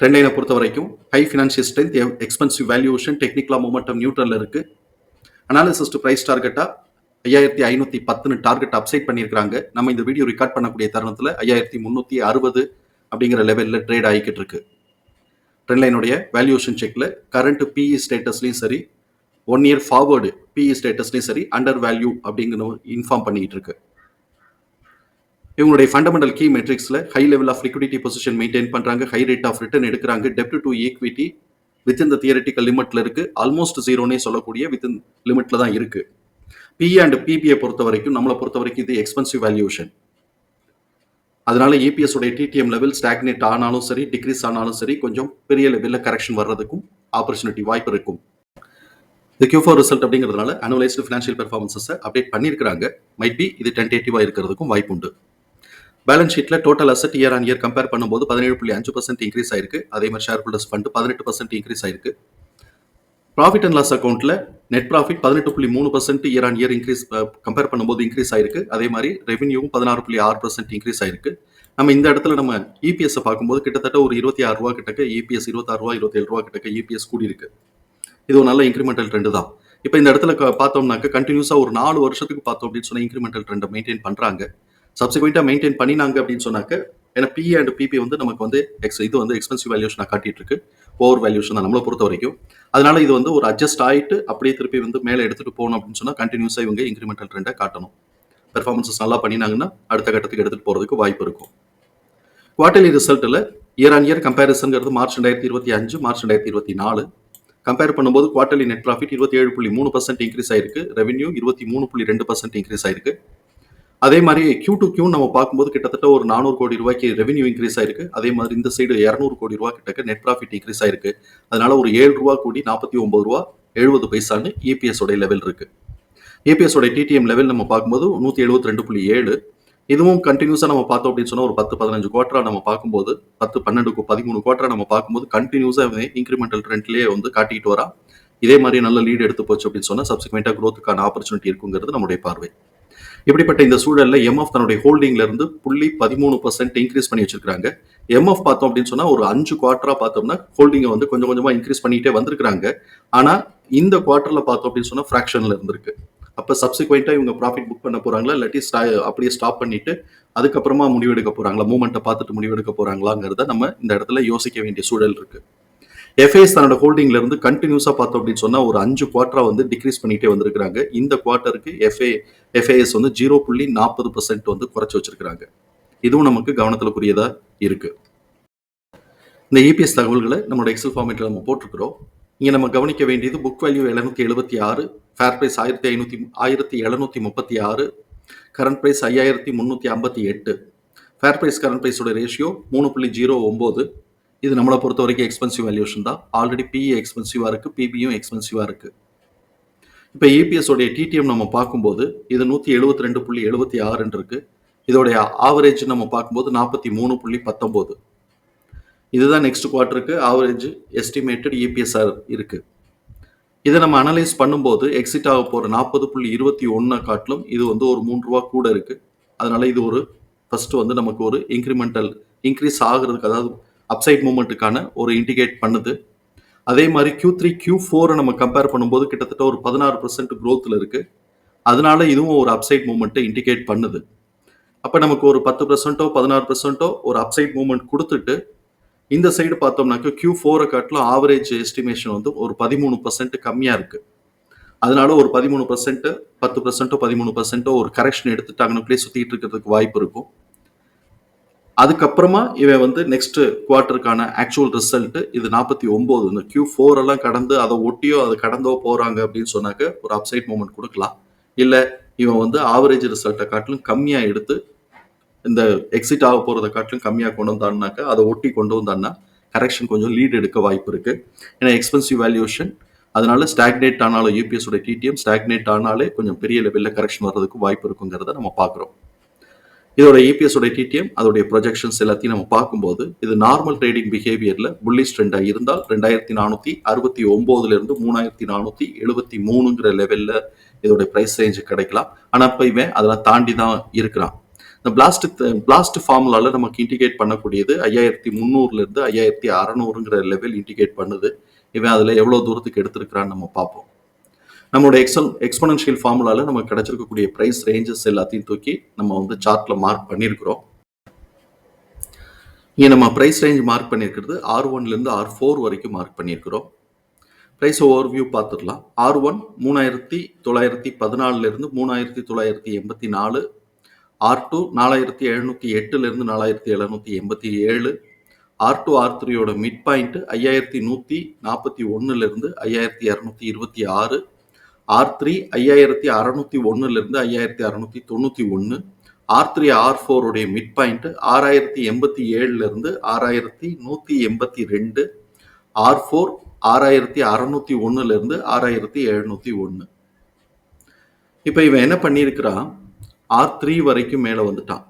Trend லைனை பொறுத்த வரைக்கும் high financial strength expensive valuation டெக்னிக்கலா மூமெண்டம் நியூட்ரலில் இருக்குது அனாலிசிஸ் டு ப்ரைஸ் டார்கெட்டாக ஐயாயிரத்தி ஐநூற்றி பத்துன்னு டார்கெட் அப்சைட் பண்ணியிருக்காங்க நம்ம இந்த வீடியோ ரெக்கார்ட் பண்ணக்கூடிய தருணத்தில் ஐயாயிரத்தி முந்நூற்றி அறுபது அப்படிங்கிற லெவலில் ட்ரேட் ஆகிக்கிட்டு இருக்கு. ட்ரெண்ட் லைனுடைய வேல்யூஷன் செக்கில் கரண்ட் பிஇ ஸ்டேட்டஸ்லையும் சரி ஒன் இயர் ஃபார்வர்டு பிஇ ஸ்டேட்டஸ்லையும் சரி அண்டர் வேல்யூ அப்படிங்கிற இன்ஃபார்ம் பண்ணிக்கிட்டு இருக்கு. இவங்களுடைய fundamental key மெட்ரிக்ஸில் high level of liquidity position maintain பண்ணுறாங்க ஹை ரேட் ஆஃப் ரிட்டர்ன் எடுக்கிறாங்க. டெப்ட் to equity with the theoretical லிமிட்ல இருக்கு. ஆல்மோஸ்ட் ஜீரோனே சொல்லக்கூடிய வித் லிமிட்ல தான் இருக்கு. பி அண்ட் பிபிஐ பொறுத்த வரைக்கும் நம்மளை பொறுத்த வரைக்கும் இது எக்ஸ்பென்சிவ் வேல்யூஷன் அதனால ஏபிஎஸ் உடைய டிடிஎம் லெவல் ஸ்டாக்னேட் ஆனாலும் சரி டிக்ரீஸ் ஆனாலும் சரி கொஞ்சம் பெரிய லெவலில் கரெக்ஷன் வர்றதுக்கும் ஆப்பர்ச்சுனிட்டி வாய்ப்பு இருக்கும். இது கியூ ஃபோர் ரிசல்ட் அப்படிங்கிறதுனால அனுவலைஸ்டு ஃபினான்ஷியல் பெர்ஃபார்மன்ஸை அப்டேட் பண்ணியிருக்கிறாங்க. மைட் பி இது டென்டேட்டிவாக இருக்கிறதுக்கும் வாய்ப்பு உண்டு balance ஷீட்ல total asset year on year compare பண்ணும்போது பதினேழு புள்ளி அஞ்சு பர்சன்ட் இன்க்ரீஸ் ஆயிருக்கு. அதே மாதிரி ஷேர் ஹோல்டர்ஸ் ஃபண்ட் பதினெட்டு பர்சன்ட் இன்க்ரீஸ் ஆயிருக்கு. ப்ராஃபிட் அண்ட் லாஸ் அக்கௌண்ட்ல நெட் ப்ராஃபிட் பதினெட்டு புள்ளி மூணு percent year on year increase compare பண்ணும்போது இன்க்ரீஸ் ஆயிருக்கு. அதே மாதிரி ரெவன்யூவும் பதினாறு புள்ளி ஆறு பர்சன்ட் இன்க்ரீஸ் ஆயிருக்கு. நம்ம இந்த இடத்துல நம்ம இபிஎஸ் பார்க்கும்போது கிட்டத்தட்ட ஒரு இருபத்தி ஆறு ரூபா கிட்டக்க இபிஎஸ் இருபத்தாறு ரூபா இருபத்தேழு ரூபா கிட்டக்க இபிஎஸ் கூடியிருக்கு. இது ஒரு நல்ல இன்க்ரிமெண்டல் ட்ரெண்டு தான். இப்போ இந்த இடத்துல பார்த்தோம்னாக்க கண்டினியூஸாக ஒரு நாலு வருஷத்துக்கு பார்த்தோம் அப்படின்னு சொன்னால் இன்க்ரிமெண்டல் ட்ரெண்டை மெயின்டைன் பண்ணுறாங்க சப்சிக்வெண்ட்டாக மெயின்டைன் பண்ணினாங்க அப்படின்னு சொன்னாக்க ஏன்னா பிஏ அண்ட் பிபி வந்து நமக்கு வந்து எக்ஸ் இது வந்து எக்ஸ்பென்சிவ் வேல்யூஷனாக காட்டிட்டு இருக்கு. ஓவர் வேல்யூஷன் தான் நம்மளை பொறுத்த வரைக்கும். அதனால இது வந்து ஒரு அட்ஜஸ்ட் ஆகிட்டு அப்படியே திருப்பி வந்து மேலே எடுத்துகிட்டு போகணும் அப்படின்னு சொன்னால் கண்டினியூஸாக இவங்க இன்க்ரிமெண்டல் ட்ரெண்டை காட்டணும். பெர்ஃபார்மன்ஸஸ் நல்லா பண்ணினாங்கன்னா அடுத்த கட்டத்துக்கு எடுத்துகிட்டு போகிறதுக்கு வாய்ப்பு இருக்கும். குவார்டர்லி ரிசல்ட்டில் இயர் ஆன் இயர் கம்பேரிசன்கிறது மார்ச் ரெண்டாயிரத்தி இருபத்தி அஞ்சு மார்ச் ரெண்டாயிரத்தி இருபத்தி நாலு. கம்பேர் பண்ணும்போது குவார்டர்லி நெட் ப்ராஃபிட் இருபத்தி ஏழு புள்ளி மூணு பர்சன்ட் இன்க்ரீஸ் ஆயிருக்கு. ரெவன்யூ இருபத்தி மூணு புள்ளி ரெண்டு பர்சன்ட் இன்க்ரீஸ் ஆயிருக்கு. அதே மாதிரி கியூ டு கியூ நம்ம பார்க்கும்போது கிட்டத்தட்ட ஒரு நானூறு கோடி ரூபாய்க்கு ரெவன்யூ இன்க்ரீஸ் ஆயிருக்கு. அதே மாதிரி இந்த சைடு இரநூறு கோடி ரூபா கிட்டக்க நெட் ப்ராஃபிட் இன்க்ரீஸ் ஆயிருக்கு. அதனால ஒரு ஏழு ரூபா கூடி நாற்பத்தி ஒன்பது ரூபா எழுபது பைசான்னு இபிஎஸ் உடைய லெவல் இருக்கு. ஏபிஎஸ் உடைய டிடிஎம் லெவல் நம்ம பார்க்கும்போது நூற்றி எழுபத்தி ரெண்டு புள்ளி ஏழு. இதுவும் கண்டினியூஸாக நம்ம பார்த்தோம் அப்படின்னு சொன்னால் ஒரு பத்து பதினஞ்சு குவார்ட்டரா நம்ம பார்க்கும்போது பத்து பன்னெண்டு பதிமூணு குவார்ட்டரா நம்ம பார்க்கும்போது கண்டினியூஸாக இன்க்ரிமெண்டல் ட்ரெண்ட்லேயே வந்து காட்டிட்டு வரா. இதே மாதிரி நல்ல லீடு எடுத்து போச்சு அப்படின்னு சொன்னால் சப்சிக்வெண்ட்டாக க்ரோத்துக்கான ஆப்பர்ச்சுனிட்டி இருக்குங்கிறது நம்முடைய பார்வை. இப்படிப்பட்ட இந்த சூழல்ல எம்எஃப் தன்னுடைய ஹோல்டிங்ல இருந்து புள்ளி பதிமூணு பர்சன்ட் இன்க்ரீஸ் பண்ணி வச்சிருக்காங்க எம்எஃப் பார்த்தோம் அப்படின்னு சொன்னா ஒரு அஞ்சு குவார்டரா பார்த்தோம்னா ஹோல்டிங்கை வந்து கொஞ்சம் கொஞ்சமா இன்க்ரீஸ் பண்ணிட்டே வந்திருக்காங்க ஆனா இந்த குவார்டர்ல பார்த்தோம் அப்படின்னு சொன்னா ஃபிராக்ஷன்ல இருந்திருக்கு. அப்ப சப்சிக்வெண்டா இவங்க ப்ராஃபிட் புக் பண்ண போறாங்களா? இல்லாட்டி ஸ்டா அப்படியே ஸ்டாப் பண்ணிட்டு அதுக்கப்புறமா முடிவெடுக்க போறாங்களா? மூமெண்ட்டை பார்த்துட்டு முடிவெடுக்க போறாங்களாங்கிறத நம்ம இந்த இடத்துல யோசிக்க வேண்டிய சூழல் இருக்கு. எஃப்ஐஎஸ் தன்னோட ஹோல்டிங்ல இருந்து கண்டினியூஸா பார்த்தோம் அப்படின்னு சொன்னா ஒரு அஞ்சு குவார்டரா வந்து டிக்ரீஸ் பண்ணிட்டே வந்திருக்காங்க இந்த குவார்ட்டருக்கு எஃப்ஏ எஃப்ஐஎஸ் வந்து ஜீரோ புள்ளி நாற்பது பர்சன்ட் வந்து குறைச்சி வச்சிருக்கிறாங்க. இதுவும் நமக்கு கவனத்துக்குரியதா இருக்கு. இந்த இபிஎஸ் தகவல்களை நம்மளோட எக்ஸல் ஃபார்மேட்டில் நம்ம போட்டிருக்கிறோம். இங்கே நம்ம கவனிக்க வேண்டியது புக் வேல்யூ எழுநூத்தி எழுபத்தி ஆறு ஃபேர் பிரைஸ் ஆயிரத்தி ஐநூத்தி ஆயிரத்தி எழுநூத்தி முப்பத்தி ஆறு கரண்ட் ப்ரைஸ் ஐயாயிரத்தி முந்நூற்றி ஐம்பத்தி எட்டு. ஃபேர் பிரைஸ் கரண்ட் ப்ரைஸோட ரேஷியோ மூணு புள்ளி ஜீரோ ஒம்பது இது நம்மளை பொறுத்த வரைக்கும் எக்ஸ்பென்சிவ் வேல்யூஷன் தான் ஆல்ரெடி பிஇ எக்ஸ்பென்சிவாக இருக்குது பிபியும் எக்ஸ்பென்சிவாக இருக்குது இப்போ ஏபிஎஸோடைய டிடிஎம் நம்ம பார்க்கும்போது இது நூற்றி எழுபத்தி ரெண்டு புள்ளி எழுபத்தி ஆறுன்னு இருக்குது இதோடைய ஆவரேஜ் நம்ம பார்க்கும்போது நாற்பத்தி மூணு புள்ளி பத்தொம்போது. இதுதான் நெக்ஸ்ட் குவார்ட்டருக்கு ஆவரேஜ் எஸ்டிமேட்டட் இபிஎஸ்ஆர் இருக்குது இதை நம்ம அனலைஸ் பண்ணும்போது எக்ஸிட் ஆக போகிற நாற்பது புள்ளி இருபத்தி ஒன்றை காட்டிலும் இது வந்து ஒரு மூணு ரூபா கூட இருக்குது அதனால் இது ஒரு ஃபஸ்ட்டு வந்து நமக்கு ஒரு இன்க்ரிமெண்டல் இன்க்ரீஸ் ஆகிறதுக்கு அதாவது அப்சைட் மூமெண்ட்டுக்கான ஒரு இண்டிகேட் பண்ணுது. அதே மாதிரி கியூ த்ரீ கியூ ஃபோரை நம்ம கம்பேர் பண்ணும்போது கிட்டத்தட்ட ஒரு பதினாறு பர்சன்ட் க்ரோத்தில் இருக்குது அதனால இதுவும் ஒரு அப்சைட் மூமெண்ட்டை இண்டிகேட் பண்ணுது. அப்போ நமக்கு ஒரு பத்து பர்சன்ட்டோ பதினாறு பர்சன்ட்டோ ஒரு அப்சைட் மூமெண்ட் கொடுத்துட்டு இந்த சைடு பார்த்தோம்னாக்க கியூ ஃபோரை காட்டிலும் ஆவரேஜ் எஸ்டிமேஷன் வந்து ஒரு பதிமூணு பர்சன்ட் கம்மியாக இருக்குது அதனால ஒரு பதிமூணு பர்சன்ட்டு பத்து பர்சன்ட்டோ பதிமூணு பர்சன்ட்டோ ஒரு கரெக்ஷன் எடுத்துட்டாங்கன்னு சுற்றிட்டு இருக்கிறதுக்கு வாய்ப்பு இருக்கும். அதுக்கப்புறமா இவன் வந்து நெக்ஸ்ட் குவார்ட்டருக்கான ஆக்சுவல் ரிசல்ட் இது நாற்பத்தி ஒன்பது இந்த கியூ ஃபோர் எல்லாம் கடந்து அதை ஒட்டியோ அதை கடந்தோ போறாங்க அப்படின்னு சொன்னாக்க ஒரு அப்சைட் மூமெண்ட் கொடுக்கலாம். இல்லை இவன் வந்து ஆவரேஜ் ரிசல்ட்டை காட்டிலும் கம்மியாக எடுத்து இந்த எக்ஸிட் ஆக போறதை காட்டிலும் கம்மியாக கொண்டு வந்தான்னாக்க அதை ஒட்டி கொண்டு வந்தான்னா கரெக்ஷன் கொஞ்சம் லீட் எடுக்க வாய்ப்பு இருக்குது ஏன்னா எக்ஸ்பென்சிவ் வேல்யூஷன் அதனால ஸ்டாக்னேட் ஆனாலும் யூபிஎஸோட டிடிஎம் ஸ்டாக்னேட் ஆனாலே கொஞ்சம் பெரிய லெவலில் கரெக்ஷன் வர்றதுக்கு வாய்ப்பு இருக்குங்கிறத நம்ம பார்க்குறோம். இதோட இபிஎஸோட டிடிஎம் அதோடைய ப்ரொஜெக்ஷன்ஸ் எல்லாத்தையும் நம்ம பார்க்கும்போது இது நார்மல் ட்ரேடிங் பிஹேவியரில் புல்லிஷ் ட்ரெண்டாக இருந்தால் ரெண்டாயிரத்தி நானூற்றி அறுபத்தி ஒம்போதுலேருந்து மூணாயிரத்தி நானூற்றி எழுபத்தி மூணுங்கிற லெவலில் இதோட ப்ரைஸ் ரேஞ்சு கிடைக்கலாம். ஆனால் இப்போ இவன் அதெல்லாம் தாண்டி தான் இருக்கிறான். இந்த பிளாஸ்ட் பிளாஸ்ட் ஃபார்முலால நமக்கு இண்டிகேட் பண்ணக்கூடியது ஐயாயிரத்தி முந்நூறுலேருந்து ஐயாயிரத்தி அறநூறுங்கிற லெவல் இண்டிகேட் பண்ணுது. இவன் அதில் எவ்வளோ தூரத்துக்கு எடுத்திருக்கிறான்னு நம்ம பார்ப்போம். நம்மளோட எக்ஸல் எக்ஸ்பனன்ஷியல் ஃபார்முலாவில் நமக்கு கிடைச்சிருக்கக்கூடிய ப்ரைஸ் ரேஞ்சஸ் எல்லாத்தையும் தூக்கி நம்ம வந்து சார்ட்டில் மார்க் பண்ணியிருக்கிறோம். இங்கே நம்ம ப்ரைஸ் ரேஞ்ச் மார்க் பண்ணியிருக்கிறது ஆர் ஒன்லேருந்து ஆர் ஃபோர் வரைக்கும் மார்க் பண்ணியிருக்கிறோம். ப்ரைஸ் ஓவர் வியூ பார்த்துடலாம். ஆர் ஒன் மூணாயிரத்தி தொள்ளாயிரத்தி பதினாலுலேருந்து மூணாயிரத்தி தொள்ளாயிரத்தி எண்பத்தி நாலு. ஆர் டூ நாலாயிரத்தி எழுநூற்றி எட்டுலேருந்து நாலாயிரத்தி எழுநூற்றி எண்பத்தி ஏழு. ஆர் டூ ஆர் த்ரீயோட மிட் பாயிண்ட்டு ஐயாயிரத்தி நூற்றி நாற்பத்தி ஒன்றுலேருந்து ஐயாயிரத்தி இரநூத்தி இருபத்தி ஆறு. ஆர் த்ரீ ஐயாயிரத்தி அறநூற்றி ஒன்றுலேருந்து ஐயாயிரத்தி அறநூற்றி தொண்ணூற்றி ஒன்று ஆர் த்ரீ ஆர் ஃபோருடைய மிட் பாயிண்ட் ஆறாயிரத்தி எண்பத்தி ஏழுலேருந்து ஆறாயிரத்தி நூற்றி எண்பத்தி ரெண்டு ஆர் ஃபோர் ஆறாயிரத்தி அறநூற்றி ஒன்றுலேருந்து ஆறாயிரத்தி எழுநூற்றி ஒன்று இப்போ இவன் என்ன பண்ணியிருக்கிறான்? ஆர் த்ரீ வரைக்கும் மேலே வந்துட்டான்.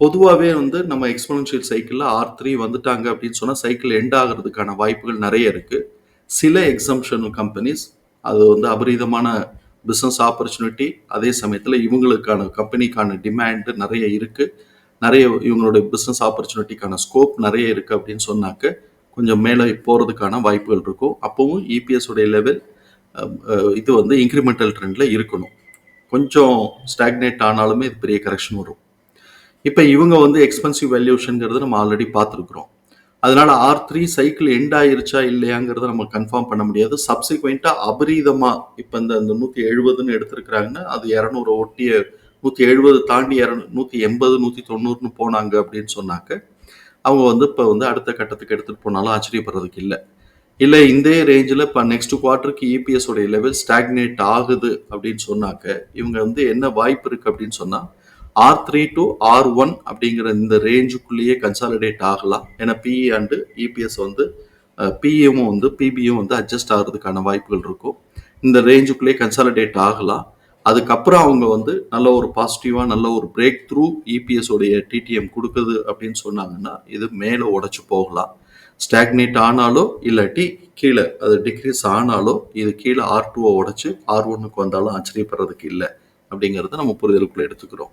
பொதுவாகவே வந்து நம்ம எக்ஸ்போனன்ஷியல் சைக்கிளில் ஆர் த்ரீ வந்துட்டாங்க அப்படின்னு சொன்னால் சைக்கிள் எண்ட் ஆகிறதுக்கான வாய்ப்புகள் நிறைய இருக்குது சில எக்ஸம்ஷன் கம்பெனிஸ் அது வந்து அபரீதமான பிஸ்னஸ் ஆப்பர்ச்சுனிட்டி அதே சமயத்தில் இவங்களுக்கான கம்பெனிக்கான டிமாண்டு நிறைய இருக்குது நிறைய இவங்களோட பிஸ்னஸ் ஆப்பர்ச்சுனிட்டிக்கான ஸ்கோப் நிறைய இருக்குது அப்படின்னு சொன்னாக்க கொஞ்சம் மேலே போகிறதுக்கான வாய்ப்புகள் இருக்கும். அப்போவும் இபிஎஸ் உடைய லெவல் இது வந்து இன்க்ரிமெண்டல் ட்ரெண்டில் இருக்கணும். கொஞ்சம் ஸ்டாக்னேட் ஆனாலுமே இது பெரிய கரெக்ஷன் வரும். இப்போ இவங்க வந்து எக்ஸ்பென்சிவ் வேல்யூஷனுங்கிறது நம்ம ஆல்ரெடி பார்த்துருக்குறோம். அதனால ஆர் த்ரீ சைக்கிள் எண்ட் ஆயிருச்சா இல்லையாங்கிறத நம்ம கன்ஃபார்ம் பண்ண முடியாது. சப்சிக்வெண்ட்டாக அபரீதமா இப்போ இந்த இந்த நூற்றி எழுபதுன்னு எடுத்திருக்கிறாங்கன்னா அது இரநூறு ஒட்டிய நூற்றி எழுபது தாண்டி இரநூ நூற்றி எண்பது நூற்றி தொண்ணூறுன்னு போனாங்க அப்படின்னு சொன்னாக்க அவங்க வந்து இப்போ வந்து அடுத்த கட்டத்துக்கு எடுத்துகிட்டு போனாலும் ஆச்சரியப்படுறதுக்கு இல்லை. இல்லை இந்த ரேஞ்சில் இப்போ நெக்ஸ்ட் குவார்ட்டருக்கு இபிஎஸ் உடைய லெவல் ஸ்டாக்னேட் ஆகுது அப்படின்னு சொன்னாக்க இவங்க வந்து என்ன வாய்ப்பு இருக்குது அப்படின்னு சொன்னால் R three to R one அப்படிங்கிற இந்த ரேஞ்சுக்குள்ளேயே கன்சாலிடேட் ஆகலாம். ஏன்னா பிஇ அண்டு இபிஎஸ் வந்து பிஇயும் வந்து பிபியும் வந்து அட்ஜஸ்ட் ஆகிறதுக்கான வாய்ப்புகள் இருக்கும். இந்த ரேஞ்சுக்குள்ளேயே கன்சாலிடேட் ஆகலாம். அதுக்கப்புறம் அவங்க வந்து நல்ல ஒரு பாசிட்டிவாக நல்ல ஒரு பிரேக் த்ரூ இபிஎஸோடைய டிடிஎம் கொடுக்குது அப்படின்னு சொன்னாங்கன்னா இது மேலே உடச்சி போகலாம். ஸ்டாக்னேட் ஆனாலோ இல்லாட்டி கீழே அது டிக்ரீஸ் ஆனாலோ இது கீழே ஆர் டூவை உடச்சி ஆர் ஒன்னுக்கு வந்தாலும் ஆச்சரியப்படுறதுக்கு இல்லை அப்படிங்கிறத நம்ம புரிதலுக்குள்ளே எடுத்துக்கிறோம்.